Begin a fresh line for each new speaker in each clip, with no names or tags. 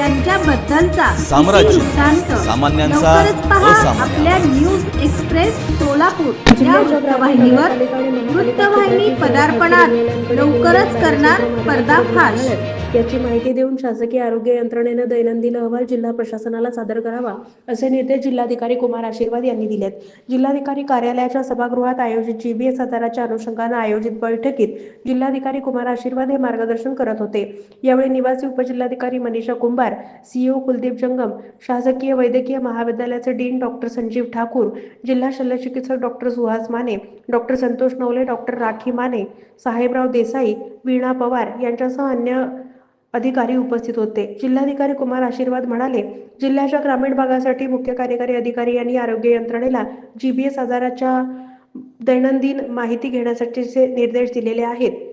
यांच्याबद्दलचा
साम्राज्य. सामान्यांचा
लवकरच पहा
असामान्य.
आपल्या न्यूज एक्सप्रेस सोलापूर या वृत्तवाहिनीवर वृत्तवाहिनी पदार्पणात लवकरच करणार पर्दाफाश
याची माहिती देऊन शासकीय आरोग्य यंत्रणेनं दैनंदिन अहवाल जिल्हा प्रशासनाला सादर करावा असे निर्देश जिल्हाधिकारी कुमार आशीर्वाद यांनी दिलेत. जिल्हाधिकारी कार्यालयाच्या सभागृहात आयोजित जीबीएस आजाराच्या अनुषंगानं आयोजित बैठकीत जिल्हाधिकारी कुमार आशीर्वाद हे मार्गदर्शन करत होते. यावेळी निवासी उपजिल्हाधिकारी मनीषा कुंभार सीईओ कुलदीप जंगम शासकीय वैद्यकीय महाविद्यालयाचे डीन डॉक्टर संजीव ठाकूर जिल्हा शल्यचिकित्सक doctor Suhas Mane doctor Santosh Navale doctor Rakhi Mane Sahebrao Desai Veena Pawar यांच्यासह अन्य अधिकारी उपस्थित होते. जिल्हाधिकारी कुमार आशीर्वाद म्हणाले जिल्ह्याच्या ग्रामीण भागासाठी मुख्य कार्यकारी अधिकारी यांनी आरोग्य यंत्रणेला जीबीएस आजाराच्या दैनंदिन माहिती घेण्यासाठीचे निर्देश दिलेले आहेत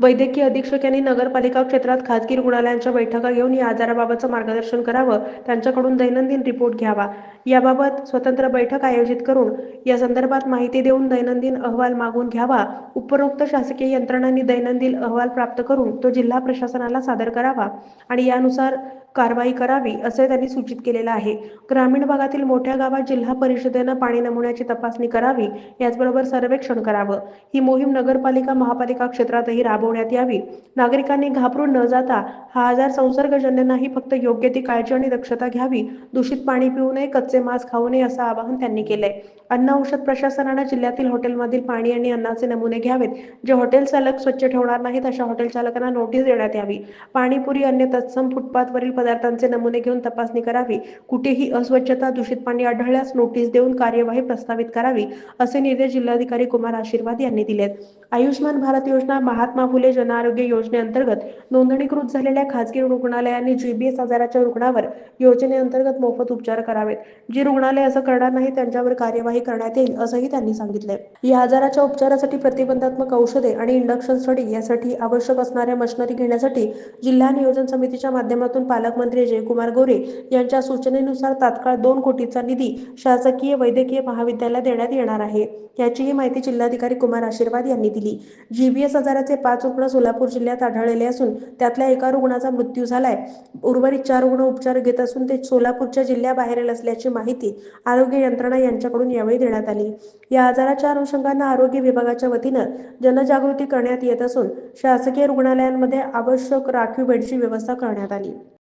वैद्यकीय अधीक्षक यांनी नगरपालिका क्षेत्रात खाजगी रुग्णालयांच्या बैठका घेऊन या आजाराबाबतचं मार्गदर्शन करावं त्यांच्याकडून दैनंदिन रिपोर्ट घ्यावा. याबाबत स्वतंत्र बैठक आयोजित करून या संदर्भात माहिती देऊन दैनंदिन अहवाल मागून घ्यावा. उपरोक्त शासकीय यंत्रणांनी दैनंदिन अहवाल प्राप्त करून तो जिल्हा प्रशासनाला सादर करावा आणि यानुसार कारवाई करावी असे त्यांनी सूचित केलेलं आहे. ग्रामीण भागातील मोठ्या गावात जिल्हा परिषदेनं पाणी नमुन्याची तपासणी करावी याचबरोबर सर्वेक्षण करावं. ही मोहीम नगरपालिका महापालिका क्षेत्रातही राबवण्यात यावी. नागरिकांनी घाबरून न जाता हा आजार संसर्गजन्य नाही फक्त योग्य ती काळजी आणि दक्षता घ्यावी. दूषित पाणी पिऊ नये कच्चे मांस खाऊ नये असं आवाहन त्यांनी केलंय. अन्न औषध प्रशासनानं जिल्ह्यातील हॉटेलमधील पाणी आणि अन्नाचे नमुने घ्यावेत. जे हॉटेल चालक स्वच्छ ठेवणार नाहीत अशा हॉटेल चालकांना नोटीस देण्यात यावी. पाणीपुरी अन्य तत्सम फुटपाथवरील पदार्थांचे नमुने घेऊन तपासणी करावी. कुठेही अस्वच्छता दूषित पाणी आढळल्यास नोटीस देऊन कार्यवाही प्रस्तावित करावी असे निर्देश जिल्हाधिकारी कुमार आशीर्वाद यांनी दिलेत. आयुष्यमान भारत योजना महात्मा फुले जनआरोग्य योजनेअंतर्गत नोंदणीकृत झालेल्या खाजगी रुग्णालयांनी जीबीएस आजाराच्या रुग्णावर योजनेअंतर्गत मोफत उपचार करावेत. जी रुग्णालय असं करणार नाही त्यांच्यावर कार्यवाही करण्यात येईल असंही त्यांनी सांगितले या आजाराच्या उपचारासाठी प्रतिबंधात्मक औषधे आणि इंडक्शन स्टडी यासाठी आवश्यक असणाऱ्या मशिनरी घेण्यासाठी जिल्हा नियोजन समितीच्या माध्यमातून पालकमंत्री जयकुमार गोरे यांच्या सूचनेनुसार तात्काळ दोन कोटीचा निधी शासकीय वैद्यकीय महाविद्यालय देण्यात येणार आहे. याचीही माहिती जिल्हाधिकारी कुमार आशीर्वाद यांनी दिली. जीबीएस आजाराचे पाच रुग्ण सोलापूर जिल्ह्यात आढळलेले असून त्यातल्या एका रुग्णाचा मृत्यू झालाय. उर्वरित चार रुग्ण उपचार घेत असून ते सोलापूरच्या जिल्ह्याबाहेरील असल्याची माहिती आरोग्य यंत्रणा यांच्याकडून यावेळी देण्यात आली. या आजाराच्या अनुषंगानं आरोग्य विभागाच्या वतीनं जनजागृती करण्यात येत असून शासकीय रुग्णालयांमध्ये आवश्यक राखीव बेडची व्यवस्था करण्यात आली.